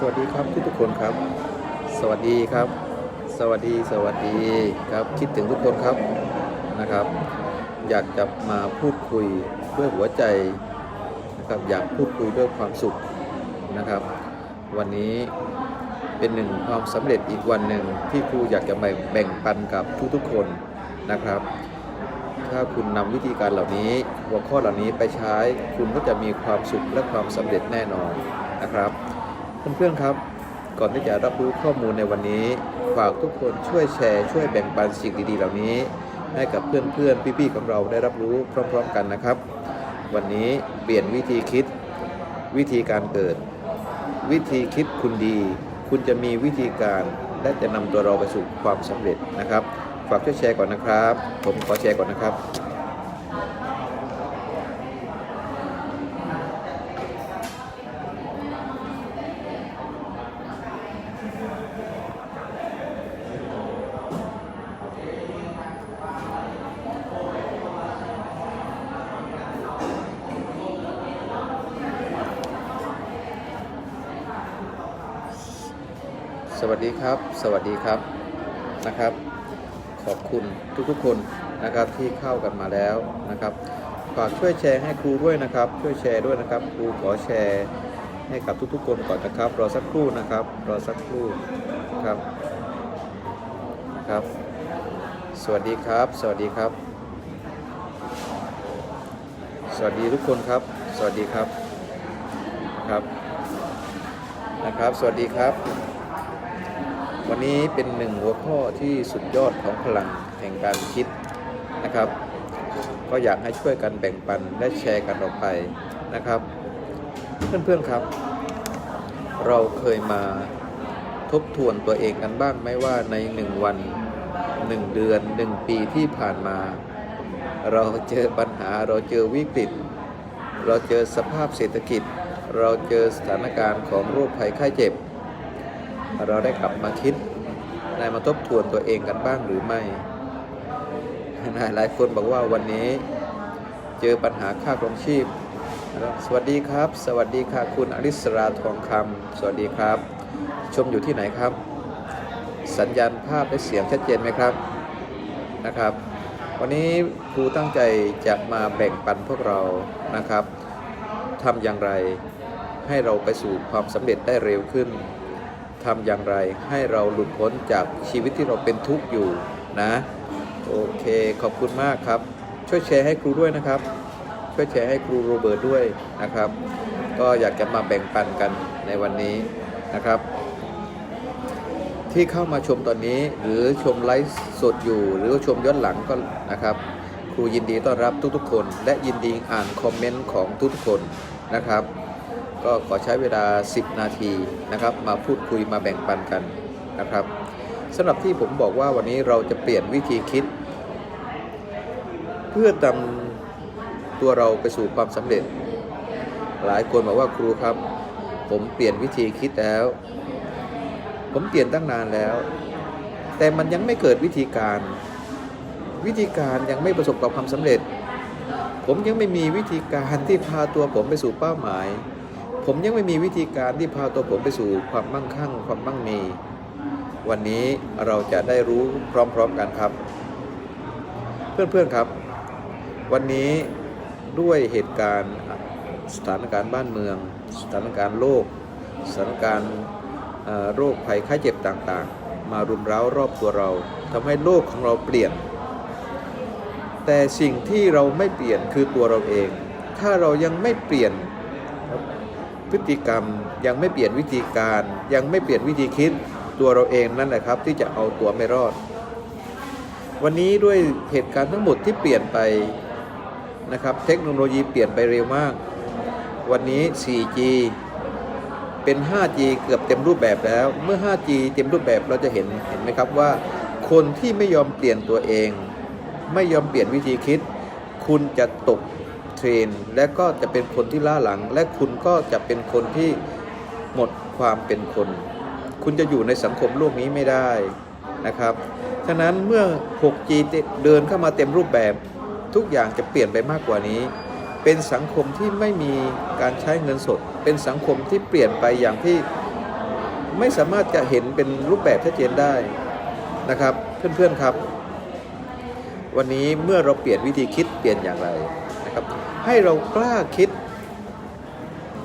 สวัสดีครับทุกทุกคนครับ สวัสดีครับ สวัสดีสวัสดีครับคิดถึงทุกคนครับนะครับ อยากจะมาพูดคุยด้วยหัวใจนะครับอยากพูดคุยด้วยความสุขนะครับ วันนี้เป็นหนึ่งความสำเร็จอีกวันหนึ่งที่ครูอยากจะมาแบ่งปันกับทุกๆคนนะครับ ถ้าคุณนำวิธีการเหล่านี้หัวข้อเหล่านี้ไปใช้คุณก็จะมีความสุขและความสำเร็จแน่นอนนะครับ เพื่อนๆครับ ก่อนที่จะรับรู้ข้อมูลในวันนี้ ฝากทุกคนช่วยแชร์ ช่วยแบ่งปันสิ่งดีๆ เหล่านี้ ให้กับเพื่อนๆ พี่ๆ ของเราได้รับรู้พร้อม ๆ กันนะครับ วันนี้เปลี่ยนวิธีคิด วิธีการเกิด วิธีคิดคุณดี คุณจะมีวิธีการและจะนำตัวเราไปสู่ความสำเร็จนะครับ ฝากช่วยแชร์ก่อนนะครับ ผมขอแชร์ก่อนนะครับ วัสดีครับ สวัสดีครับนะครับ ขอบคุณทุกๆคนนะครับที่เข้ากันมาแล้วนะครับฝากช่วยแชร์ให้ครูด้วยนะครับ ช่วยแชร์ด้วยนะครับ ครูขอแชร์ให้กับทุกๆ คนก่อนนะครับรอสักครู่นะครับรอสักครู่ครับครับ สวัสดีครับ สวัสดีครับสวัสดีทุกคนครับ สวัสดีครับ ครับ นะครับ สวัสดีครับ วันนี้เป็นหนึ่งหัวข้อที่สุดยอดของพลังแห่งการคิดนะครับ ก็อยากให้ช่วยกันแบ่งปันและแชร์กันออกไปนะครับ เพื่อนๆครับ เราเคยมาทบทวนตัวเองกันบ้างไหมว่าในหนึ่งวันหนึ่งเดือนหนึ่งปีที่ผ่านมา เราเจอปัญหาเราเจอวิกฤต เราเจอสภาพเศรษฐกิจ เราเจอสถานการณ์ของโรคภัยไข้เจ็บ เราได้กลับมาคิดได้มาทบทวนตัวเองกันบ้างหรือไม่หลายคนบอกว่าวันนี้เจอปัญหาค่าครองชีพ สวัสดีครับ สวัสดีค่ะคุณอริสราทองคำสวัสดีครับ ชมอยู่ที่ไหนครับ สัญญาณภาพและเสียงชัดเจนไหมครับนะครับ วันนี้ครูตั้งใจจะมาแบ่งปันพวกเรานะครับทำอย่างไรให้เราไปสู่ความสำเร็จได้เร็วขึ้น ทำอย่างไรให้เราหลุดพ้นจากชีวิตที่เราเป็นทุกข์อยู่นะ โอเคขอบคุณมากครับ ช่วยแชร์ให้ครูด้วยนะครับ ช่วยแชร์ให้ครูโรเบิร์ตด้วยนะครับ ก็อยากจะมาแบ่งปันกันในวันนี้นะครับ ที่เข้ามาชมตอนนี้หรือชมไลฟ์สดอยู่ หรือชมย้อนหลังก็นะครับ ครูยินดีต้อนรับทุกๆคน และยินดีอ่านคอมเมนต์ของทุกๆคนนะครับ ก็ขอใช้เวลา 10 นาทีนะครับ มาพูดคุยมาแบ่งปันกันนะครับสำหรับที่ผมบอกว่าวันนี้เราจะเปลี่ยนวิธีคิด เพื่อนำตัวเราไปสู่ความสำเร็จ หลายคนบอกว่าครูครับ ผมเปลี่ยนวิธีคิดแล้ว ผมเปลี่ยนตั้งนานแล้ว แต่มันยังไม่เกิดวิธีการ วิธีการยังไม่ประสบกับความสำเร็จ ผมยังไม่มีวิธีการที่พาตัวผมไปสู่เป้าหมาย ผมยังไม่มีวิธีการที่พาตัวผมไปสู่ความมั่งคั่ง ความมั่งมี วันนี้เราจะได้รู้พร้อมๆกันครับ เพื่อนๆครับ วันนี้ด้วยเหตุการณ์สถานการณ์บ้านเมือง สถานการณ์โลก สถานการณ์โรคภัยไข้เจ็บต่างๆ มารุมเร้ารอบตัวเราทำให้โลกของเราเปลี่ยน แต่สิ่งที่เราไม่เปลี่ยนคือตัวเราเอง ถ้าเรายังไม่เปลี่ยน พฤติกรรม ยังไม่เปลี่ยนวิธีการ ยังไม่เปลี่ยนวิธีคิดตัวเราเองนั่นแหละครับที่จะเอาตัวไม่รอด วันนี้ด้วยเหตุการณ์ทั้งหมดที่เปลี่ยนไปนะครับเทคโนโลยีเปลี่ยนไปเร็วมาก วันนี้ 4G เป็น 5G เกือบเต็มรูปแบบแล้ว เมื่อ 5G เต็มรูปแบบเราจะเห็นเห็นไหมครับว่า คนที่ไม่ยอมเปลี่ยนตัวเอง ไม่ยอมเปลี่ยนวิธีคิด คุณจะตก เทรน และก็จะเป็นคนที่ล้าหลัง และคุณก็จะเป็นคนที่หมดความเป็นคน คุณจะอยู่ในสังคมโลกนี้ไม่ได้นะครับ ฉะนั้นเมื่อ 6G เดินเข้ามาเต็มรูปแบบทุกอย่างจะเปลี่ยนไปมากกว่านี้ เป็นสังคมที่ไม่มีการใช้เงินสด เป็นสังคมที่เปลี่ยนไปอย่างที่ไม่สามารถจะเห็นเป็นรูปแบบชัดเจนได้นะครับ เพื่อนๆครับ วันนี้เมื่อเราเปลี่ยนวิธีคิดเปลี่ยนอย่างไรนะครับ ให้เรากล้าคิด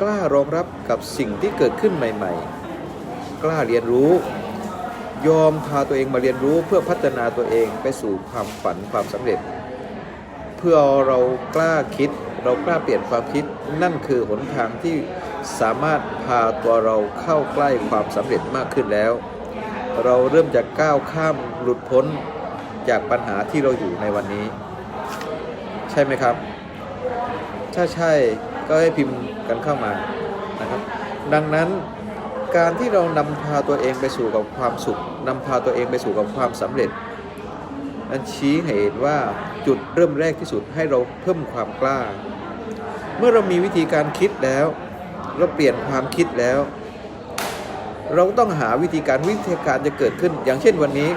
กล้ารองรับกับสิ่งที่เกิดขึ้นใหม่ ๆ กล้าเรียนรู้ ยอมพาตัวเองมาเรียนรู้เพื่อพัฒนาตัวเองไปสู่ความฝันความสำเร็จ เพื่อเรากล้าคิด เรากล้าเปลี่ยนความคิดนั่นคือหนทางที่สามารถพาตัวเราเข้าใกล้ความสำเร็จมากขึ้นแล้ว เราเริ่มจะก้าวข้ามหลุดพ้นจากปัญหาที่เราอยู่ในวันนี้ ใช่ไหมครับ ถ้าใช่ก็ให้พิมพ์กันเข้ามานะครับ ดังนั้นการที่เรานำพาตัวเองไปสู่กับความสุขนำพาตัวเองไปสู่กับความสำเร็จอันชี้ให้เห็นว่าจุดเริ่มแรกที่สุดให้เราเพิ่มความกล้า เมื่อเรามีวิธีการคิดแล้ว เราเปลี่ยนความคิดแล้ว เราต้องหาวิธีการวิธีการจะเกิดขึ้น อย่างเช่นวันนี้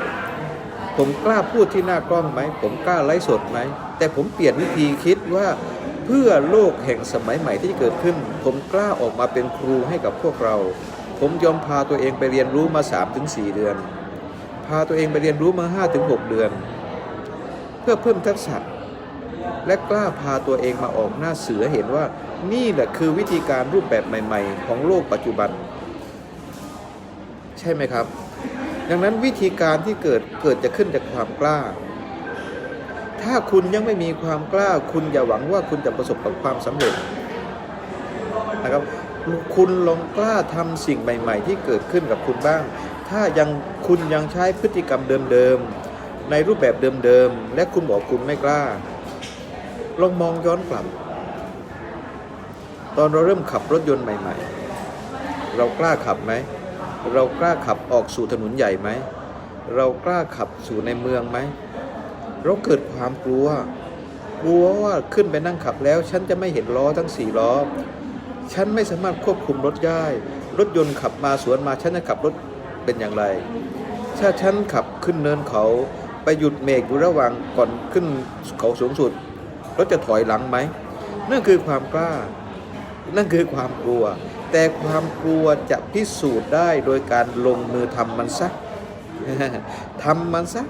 ผมกล้าพูดที่หน้ากล้องไหม ผมกล้าไลฟ์สดไหม แต่ผมเปลี่ยนวิธีคิดว่า พื่อโลกแห่งสมัยใหม่ที่จะเกิดขึ้น ผมกล้าออกมาเป็นครูให้กับพวกเรา ผมยอมพาตัวเองไปเรียนรู้มา 3-4 เดือน พาตัวเองไปเรียนรู้มา 5-6 เดือน เพื่อเพิ่มทักษะ และกล้าพาตัวเองมาออกหน้าเสือเห็นว่า นี่แหละคือวิธีการรูปแบบใหม่ ๆ ของโลกปัจจุบัน ใช่ไหมครับ ดังนั้นวิธีการที่เกิดเกิดจะขึ้นจากความกล้า ถ้าคุณยังไม่มีความกล้า คุณอย่าหวังว่าคุณจะประสบกับความสำเร็จนะครับคุณลองกล้าทำสิ่งใหม่ ๆ ที่เกิดขึ้นกับคุณบ้าง ถ้ายังคุณยังใช้พฤติกรรมเดิมๆในรูปแบบเดิมๆและคุณบอกคุณไม่กล้า ลองมองย้อนกลับ ตอนเราเริ่มขับรถยนต์ใหม่ ๆ เรากล้าขับไหม เรากล้าขับออกสู่ถนนใหญ่ไหม เรากล้าขับสู่ในเมืองไหม เราเกิดความกลัว กลัวว่าขึ้นไปนั่งขับแล้ว ฉันจะไม่เห็นล้อทั้งสี่ล้อ ฉันไม่สามารถควบคุมรถได้ รถยนต์ขับมาสวนมาฉันจะขับรถเป็นอย่างไร ถ้าฉันขับขึ้นเนินเขาไปหยุดเมฆอยู่ระหว่างก่อนขึ้นเขาสูงสุด รถจะถอยหลังไหม นั่นคือความกล้า นั่นคือความกลัว แต่ความกลัวจะพิสูจน์ได้โดยการลงมือทำมันซะทำมันซะ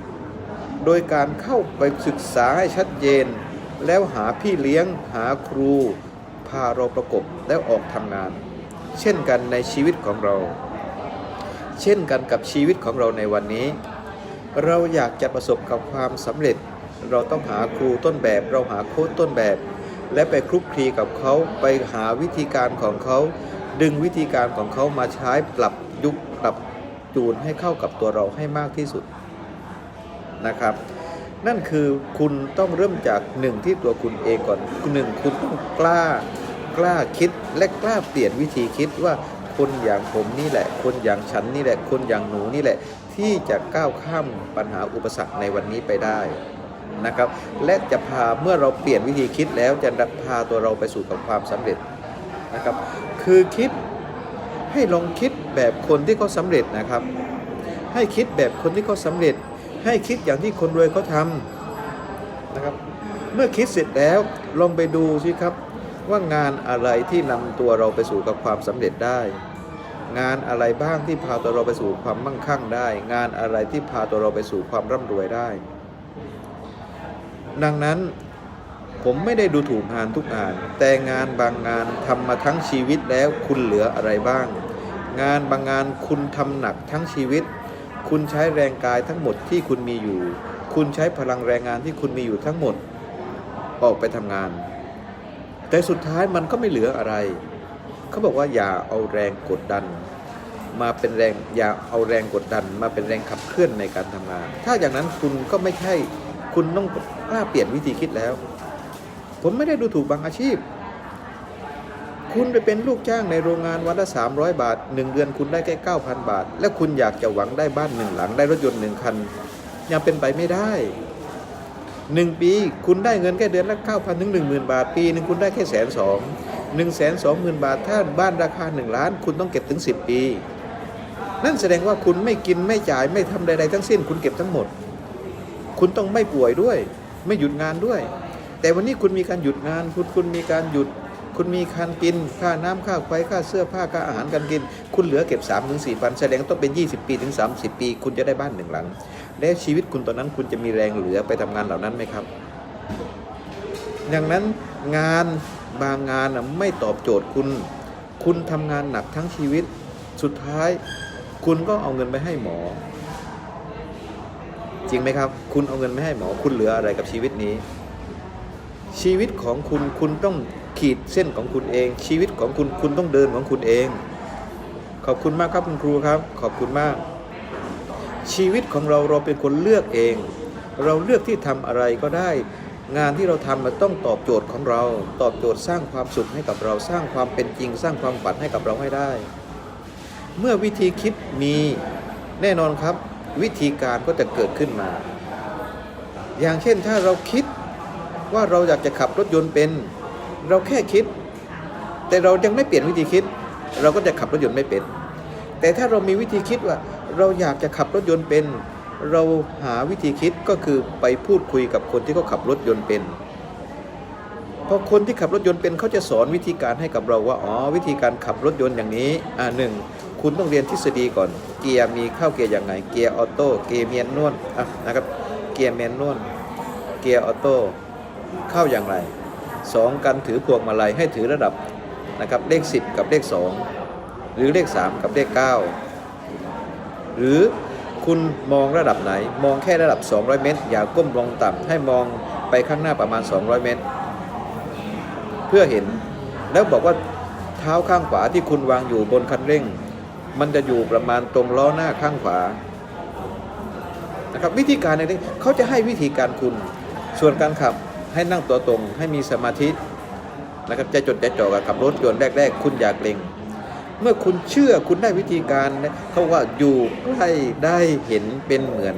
โดยการเข้าไปศึกษาให้ชัดเจน แล้วหาพี่เลี้ยงหาครู พาเราประกบแล้วออกทำงาน เช่นกันในชีวิตของเรา เช่นกันกับชีวิตของเราในวันนี้ เราอยากจะประสบกับความสำเร็จ เราต้องหาครูต้นแบบ เราหาโค้ชต้นแบบ และไปคลุกคลีกับเขาไปหาวิธีการของเขา ดึงวิธีการของเขามาใช้ปรับยุคปรับจูนให้เข้ากับตัวเราให้มากที่สุด นะครับ นั่นคือคุณต้องเริ่มจากหนึ่งที่ตัวคุณเองก่อนหนึ่งคุณต้องกล้ากล้าคิดและกล้าเปลี่ยนวิธีคิดว่าคนอย่างผมนี่แหละ คนอย่างฉันนี่แหละ คนอย่างหนูนี่แหละ ที่จะก้าวข้ามปัญหาอุปสรรคในวันนี้ไปได้นะครับ และจะพาเมื่อเราเปลี่ยนวิธีคิดแล้วจะพาตัวเราไปสู่กับความสำเร็จนะครับ คือคิดให้ลองคิดแบบคนที่เขาสำเร็จนะครับ ให้คิดแบบคนที่เขาสำเร็จ ให้คิดอย่างที่คนรวยเขาทำนะครับ เมื่อคิดเสร็จแล้วลองไปดูสิครับ ว่างานอะไรที่นำตัวเราไปสู่กับความสำเร็จได้ งานอะไรบ้างที่พาตัวเราไปสู่ความมั่งคั่งได้ งานอะไรที่พาตัวเราไปสู่ความร่ำรวยได้ ดังนั้นผมไม่ได้ดูถูกงานทุกงาน แต่งานบางงานทำมาทั้งชีวิตแล้วคุณเหลืออะไรบ้าง งานบางงานคุณทำหนักทั้งชีวิต คุณใช้แรงกายทั้งหมดที่คุณมีอยู่ คุณใช้พลังแรงงานที่คุณมีอยู่ทั้งหมด ออกไปทำงาน แต่สุดท้ายมันก็ไม่เหลืออะไร เขาบอกว่าอย่าเอาแรงกดดัน มาเป็นแรงอย่าเอาแรงกดดัน มาเป็นแรงขับเคลื่อนในการทำงาน ถ้าอย่างนั้นคุณก็ไม่ใช่ คุณต้องกล้าเปลี่ยนวิธีคิดแล้ว ผมไม่ได้ดูถูกบางอาชีพ คุณไปเป็นลูกจ้างในโรงงานวันละ 300 บาท 1 เดือนคุณได้แค่ 9,000 บาท และคุณอยากจะหวังได้บ้านหนึ่งหลังได้รถยนต์หนึ่งคัน ยังเป็นไปไม่ได้หนึ่งปีคุณได้เงินแค่เดือนละ 9,000 ถึง 10,000 บาท ปีหนึ่งคุณได้แค่แสนสองหนึ่งแสนสองหมื่นบาท ถ้าบ้านราคา 1 ล้าน คุณต้องเก็บถึง 10 ปี นั่นแสดงว่าคุณไม่กินไม่จ่ายไม่ทำใดๆทั้งสิ้น คุณเก็บทั้งหมด คุณต้องไม่ป่วยด้วย ไม่หยุดงานด้วย แต่วันนี้คุณมีการหยุดงาน คุณคุณมีการหยุด คุณมีคันกิน ค่าน้ำค่าไฟค่าเสื้อผ้าค่าอาหารการกิน คุณเหลือเก็บ3ามถึงสี่พันแสดงต้องเป็น 20 ปีถึง 30 ปี คุณจะได้บ้านหนึ่งหลัง และชีวิตคุณตอนนั้นคุณจะมีแรงเหลือไปทำงานเหล่านั้นไหมครับ ดังนั้นงานบางงานไม่ตอบโจทย์คุณ คุณทำงานหนักทั้งชีวิต สุดท้าย คุณก็เอาเงินไปให้หมอ จริงไหมครับ คุณเอาเงินไปให้หมอ คุณเหลืออะไรกับชีวิตนี้ชีวิตของคุณคุณต้อง ขีดเส้นของคุณเอง ชีวิตของคุณคุณต้องเดินของคุณเอง ขอบคุณมากครับคุณครูครับ ขอบคุณมาก ชีวิตของเราเราเป็นคนเลือกเอง เราเลือกที่ทำอะไรก็ได้ งานที่เราทำมันต้องตอบโจทย์ของเรา ตอบโจทย์สร้างความสุขให้กับเราสร้างความเป็นจริง สร้างความฝันให้กับเราให้ได้ เมื่อวิธีคิดมีแน่นอนครับ วิธีการก็จะเกิดขึ้นมา อย่างเช่นถ้าเราคิดว่าเราอยากจะขับรถยนต์เป็น เราแค่คิด แต่เรายังไม่เปลี่ยนวิธีคิด เราก็จะขับรถยนต์ไม่เป็น แต่ถ้าเรามีวิธีคิดว่า เราอยากจะขับรถยนต์เป็น เราหาวิธีคิดก็คือไปพูดคุยกับคนที่เขาขับรถยนต์เป็นพอคนที่ขับรถยนต์เป็นเขาจะสอนวิธีการให้กับเราว่าอ๋อวิธีการขับรถยนต์อย่างนี้อ่าหนึ่งคุณต้องเรียนทฤษฎีก่อน เกียร์มีเข้าเกียร์อย่างไงเกียร์ออโต้เกียร์เมียนนวลอะนะครับเกียร์แมนนวลเกียร์ออโต้เข้าอย่างไร สองการถือพวงมาลัยให้ถือระดับนะครับเลข 10 กับเลข 2 หรือเลข 3 กับเลข 9 หรือคุณมองระดับไหน มองแค่ระดับ 200 เมตร อย่าก้มลงต่ำให้มองไปข้างหน้าประมาณ 200 เมตร เพื่อเห็นแล้วบอกว่าเท้าข้างขวาที่คุณวางอยู่บนคันเร่ง มันจะอยู่ประมาณตรงล้อหน้าข้างขวานะครับวิธีการในนี้เขาจะให้วิธีการคุณส่วนการขับ ให้นั่งตัวตรงให้มีสมาธินะครับใจจดใจจ่อกับรถยนต์แรก ๆ คุณอย่าเกรงเมื่อคุณเชื่อคุณได้วิธีการนะเขาว่าอยู่ใกล้ได้เห็นเป็นเหมือน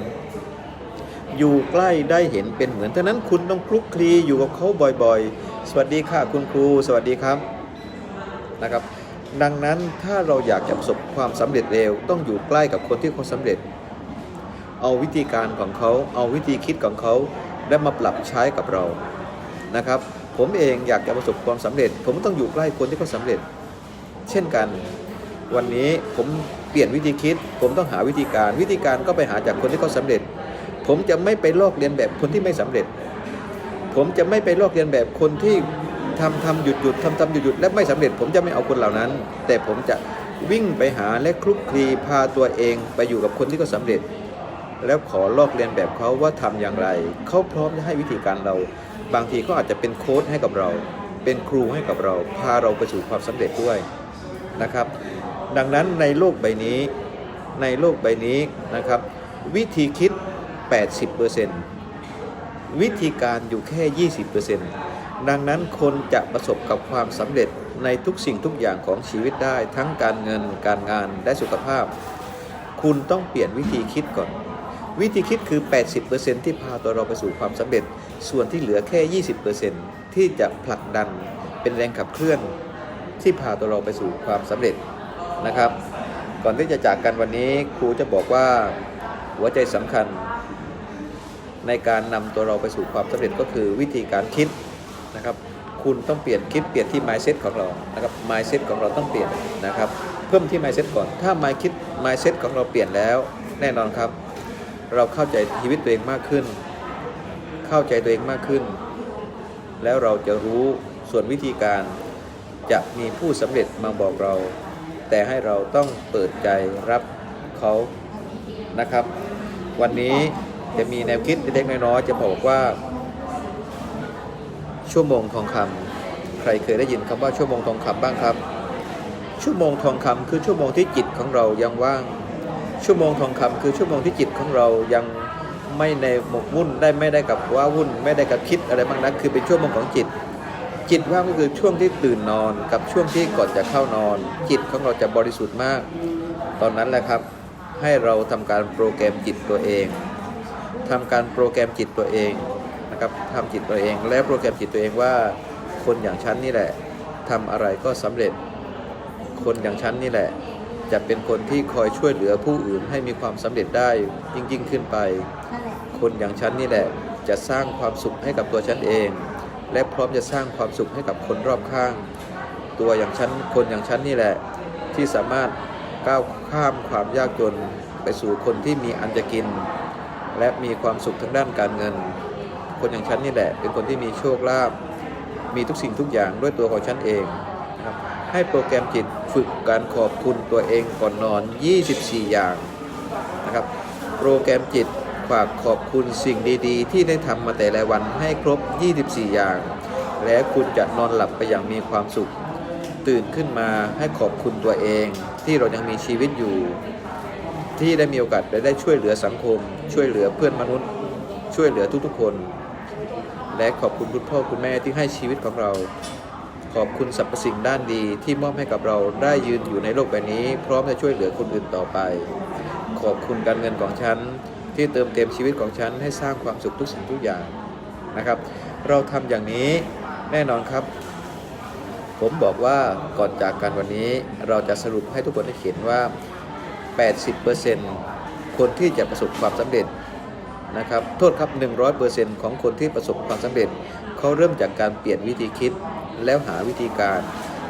อยู่ใกล้ได้เห็นเป็นเหมือนฉะนั้นคุณต้องคลุกคลีอยู่กับเขาบ่อยๆ สวัสดีค่ะคุณครู สวัสดีครับนะครับ ดังนั้นถ้าเราอยากจะประสบความสำเร็จเร็ว ต้องอยู่ใกล้กับคนที่เขาสำเร็จ เอาวิธีการของเขาเอาวิธีคิดของเขา และมาปรับใช้กับเรานะครับ ผมเองอยากจะประสบความสำเร็จ ผมต้องอยู่ใกล้คนที่เขาสำเร็จ เช่นกัน วันนี้ผมเปลี่ยนวิธีคิด ผมต้องหาวิธีการ วิธีการก็ไปหาจากคนที่เขาสำเร็จ ผมจะไม่ไปลอกเลียนแบบคนที่ไม่สำเร็จ ผมจะไม่ไปลอกเลียนแบบคนที่ทำทำหยุดหยุดทำทำหยุดหยุดและไม่สำเร็จ ผมจะไม่เอาคนเหล่านั้น แต่ผมจะวิ่งไปหาและคลุกคลีพาตัวเองไปอยู่กับคนที่เขาสำเร็จ แล้วขอลอกเลียนแบบเขาว่าทำอย่างไร เขาพร้อมจะให้วิธีการเรา บางทีก็อาจจะเป็นโค้ชให้กับเรา เป็นครูให้กับเรา พาเราไปสู่ความสำเร็จด้วยนะครับ ดังนั้นในโลกใบนี้ ในโลกใบนี้นะครับ วิธีคิด 80%วิธีการอยู่แค่ 20%ดังนั้นคนจะประสบกับความสำเร็จในทุกสิ่งทุกอย่างของชีวิตได้ ทั้งการเงินการงานและสุขภาพ คุณต้องเปลี่ยนวิธีคิดก่อน วิธีคิดคือ 80%ที่พาตัวเราไปสู่ความสำเร็จ ส่วนที่เหลือแค่ 20%ที่จะผลักดันเป็นแรงขับเคลื่อน ที่พาตัวเราไปสู่ความสำเร็จนะครับ ก่อนที่จะจากกันวันนี้ครูจะบอกว่าหัวใจสำคัญ ในการนำตัวเราไปสู่ความสำเร็จก็คือวิธีการคิดนะครับ คุณต้องเปลี่ยนคิดเปลี่ยนที่ mindset ของเรานะครับ mindset ของเราต้องเปลี่ยนนะครับ เพิ่มที่ mindset ก่อน ถ้า mind คิด mindset ของเราเปลี่ยนแล้ว แน่นอนครับ เราเข้าใจชีวิตตัวเองมากขึ้น เข้าใจตัวเองมากขึ้น แล้วเราจะรู้ส่วนวิธีการจะมีผู้สำเร็จมาบอกเรา แต่ให้เราต้องเปิดใจรับเขานะครับ วันนี้จะมีแนวคิดเล็กๆน้อยๆจะบอกว่า ชั่วโมงทองคำใครเคยได้ยินคำว่าชั่วโมงทองคำบ้างครับ ชั่วโมงทองคำคือชั่วโมงที่จิตของเรายังว่าง ชั่วโมงทองคำคือชั่วโมงที่จิตของเรายังไม่ในหมกมุ่นได้ไม่ได้กับว่าวุ่น ไม่ได้กับคิดอะไรบ้างนั้นคือเป็นชั่วโมงของจิต จิตว่างก็คือช่วงที่ตื่นนอนกับช่วงที่ก่อนจะเข้านอน จิตของเราจะบริสุทธิ์มาก ตอนนั้นแหละครับ ให้เราทำการโปรแกรมจิตตัวเองทำการโปรแกรมจิตตัวเองนะครับทำจิตตัวเอง และโปรแกรมจิตตัวเองว่า คนอย่างฉันนี่แหละทำอะไรก็สำเร็จ คนอย่างฉันนี่แหละ จะเป็นคนที่คอยช่วยเหลือผู้อื่นให้มีความสำเร็จได้ยิ่งยิ่งขึ้นไป นั่นแหละคนอย่างฉันนี่แหละจะสร้างความสุขให้กับตัวฉันเอง และพร้อมจะสร้างความสุขให้กับคนรอบข้าง ตัวอย่างฉันคนอย่างฉันนี่แหละ ที่สามารถก้าวข้ามความยากจนไปสู่คนที่มีอันจะกิน และมีความสุขทางด้านการเงิน คนอย่างฉันนี่แหละ เป็นคนที่มีโชคลาภมีทุกสิ่งทุกอย่างด้วยตัวของฉันเองนะครับให้โปรแกรมจิต ฝึกการขอบคุณตัวเองก่อนนอน 24 อย่างนะครับ โปรแกรมจิตฝากขอบคุณสิ่งดีๆ ที่ได้ทำมาแต่ละวันให้ครบ 24 อย่าง และคุณจะนอนหลับไปอย่างมีความสุข ตื่นขึ้นมาให้ขอบคุณตัวเอง ที่เรายังมีชีวิตอยู่ ที่ได้มีโอกาสได้ได้ช่วยเหลือสังคม ช่วยเหลือเพื่อนมนุษย์ ช่วยเหลือทุกๆคน และขอบคุณคุณพ่อคุณแม่ที่ให้ชีวิตของเรา ขอบคุณสรรพสิ่งด้านดีที่มอบให้กับเราได้ยืนอยู่ในโลกใบนี้ พร้อมจะช่วยเหลือคนอื่นต่อไป ขอบคุณการเงินของฉัน ที่เติมเต็มชีวิตของฉันให้สร้างความสุขทุกสิ่งทุกอย่างนะครับ เราทำอย่างนี้แน่นอนครับ ผมบอกว่าก่อนจากกันวันนี้เราจะสรุปให้ทุกคนได้เห็นว่า 80%คนที่จะประสบความสำเร็จนะครับโทษครับ 100%ของคนที่ประสบความสำเร็จ เขาเริ่มจากการเปลี่ยนวิธีคิด แล้วหาวิธีการ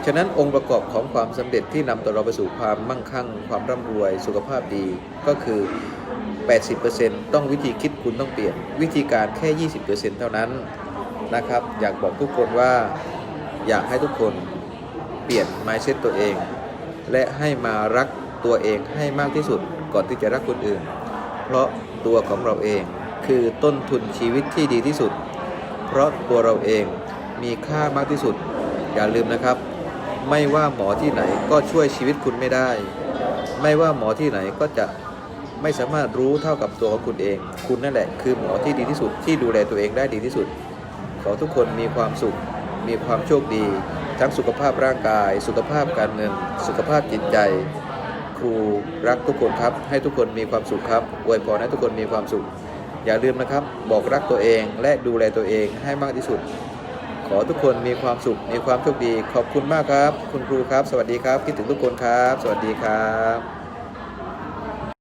ฉะนั้นองค์ประกอบของความสำเร็จที่นำตัวเราไปสู่ความมั่งคั่ง ความร่ำรวย สุขภาพดีก็คือ 80%ต้องวิธีคิดคุณต้องเปลี่ยน วิธีการแค่ 20%เท่านั้นนะครับ อยากบอกทุกคนว่าอยากให้ทุกคนเปลี่ยน mindset ตัวเอง และให้มารักตัวเองให้มากที่สุดก่อนที่จะรักคนอื่น เพราะตัวของเราเองคือต้นทุนชีวิตที่ดีที่สุด เพราะตัวเราเอง มีค่ามากที่สุด อย่าลืมนะครับ ไม่ว่าหมอที่ไหนก็ช่วยชีวิตคุณไม่ได้ ไม่ว่าหมอที่ไหนก็จะไม่สามารถรู้เท่ากับตัวของคุณเอง คุณนั่นแหละคือหมอที่ดีที่สุดที่ดูแลตัวเองได้ดีที่สุด ขอทุกคนมีความสุข มีความโชคดี ทั้งสุขภาพร่างกาย สุขภาพการเงิน สุขภาพจิตใจ ครูรักทุกคนครับ ให้ทุกคนมีความสุขครับอวยพรให้ทุกคนมีความสุข อย่าลืมนะครับ บอกรักตัวเองและดูแลตัวเองให้มากที่สุด ขอทุกคนมีความสุข มีความโชคดี ขอบคุณมากครับ คุณครูครับ สวัสดีครับ คิดถึงทุกคนครับ สวัสดีครับ